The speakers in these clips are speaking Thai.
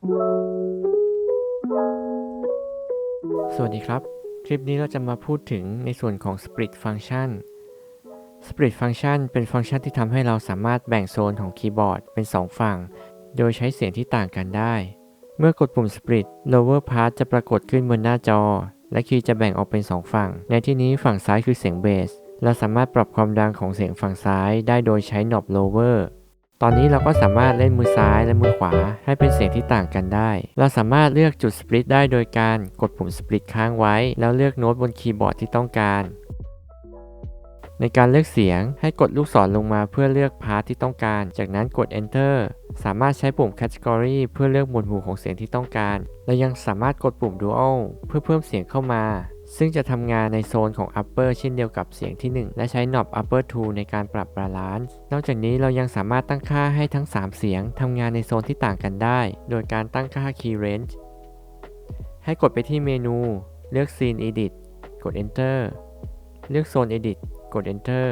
สวัสดีครับ คลิปนี้เราจะมาพูดถึงในส่วนของ split function split function เป็นฟังก์ชันที่ทำให้เราสามารถแบ่งโซนของคีย์บอร์ดเป็น 2 ฝั่ง โดยใช้เสียงที่ต่างกันได้ เมื่อกดปุ่ม split lower part จะปรากฏขึ้นบนหน้าจอ และคีย์จะแบ่งออกเป็น 2 ฝั่ง ในที่นี้ฝั่งซ้ายคือเสียงเบสเราสามารถปรับความดังของเสียงฝั่งซ้ายได้โดยใช้ knob lower ตอนนี้เราก็สามารถเล่นมือซ้ายและมือขวาให้เป็นเสียงที่ต่างกันได้ เราสามารถเลือกจุด split ได้โดยการกดปุ่ม split ค้างไว้ แล้วเลือกโน้ตบนคีย์บอร์ดที่ต้องการ ในการเลือกเสียงให้กดลูกศรลงมาเพื่อเลือกพาร์ทที่ต้องการ จากนั้นกด enter สามารถใช้ปุ่ม category เพื่อเลือกหมวดหมู่ของเสียงที่ต้องการ และยังสามารถกดปุ่ม dual เพื่อเพิ่มเสียงเข้ามา ซึ่งจะทำงานในโซนของ upper เช่นเดียวกับเสียงที่ 1 และใช้ knob upper 2 ในการปรับบาลานซ์ นอกจากนี้เรายังสามารถตั้งค่าให้ทั้ง 3 เสียงทำงานในโซนที่ต่างกันได้ โดยการตั้งค่า key range ให้กดไปที่เมนู เลือก scene edit กด enter เลือกโซน edit กด enter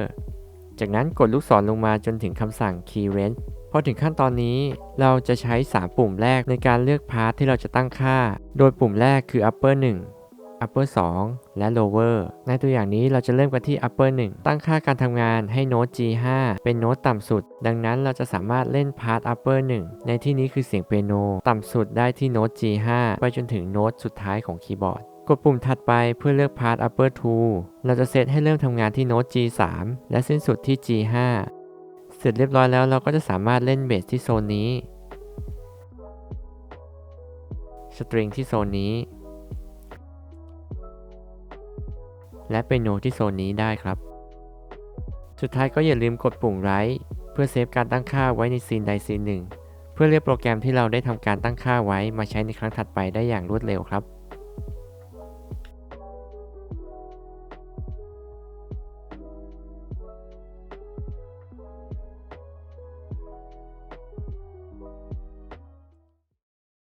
จากนั้นกดลูกศรลงมาจนถึงคำสั่ง key range พอถึงขั้นตอนนี้เราจะใช้ 3 ปุ่มแรกในการเลือกพาร์ทที่เราจะตั้งค่า โดยปุ่มแรกคือ upper 1 upper 2 และ lower ในตัวอย่างนี้เราจะเริ่มกันที่ upper 1 ตั้งค่าการทำงานให้โน้ต G5 เป็นโน้ตต่ำสุด ดังนั้นเราจะสามารถเล่นพาร์ท upper 1 ในที่นี้คือเสียงเปียโน ต่ำสุดได้ที่โน้ต G5 ไปจนถึงโน้ตสุดท้ายของคีย์บอร์ดกดปุ่มถัดไปเพื่อเลือกพาร์ท upper 2 เราจะเซตให้เริ่มทำงานที่โน้ต G3 และสิ้นสุดที่ G5 เสร็จเรียบร้อยแล้วเราก็จะสามารถเล่นเบสที่โซนนี้ สตริงที่โซนนี้ และเป็นโนที่โซนนี้ได้ครับ สุดท้ายก็อย่าลืมกดปุ่มไลท์เพื่อเซฟการตั้งค่าไว้ในซีนใดซีนหนึ่ง เพื่อเรียกโปรแกรมที่เราได้ทำการตั้งค่าไว้มาใช้ในครั้งถัดไปได้อย่างรวดเร็วครับ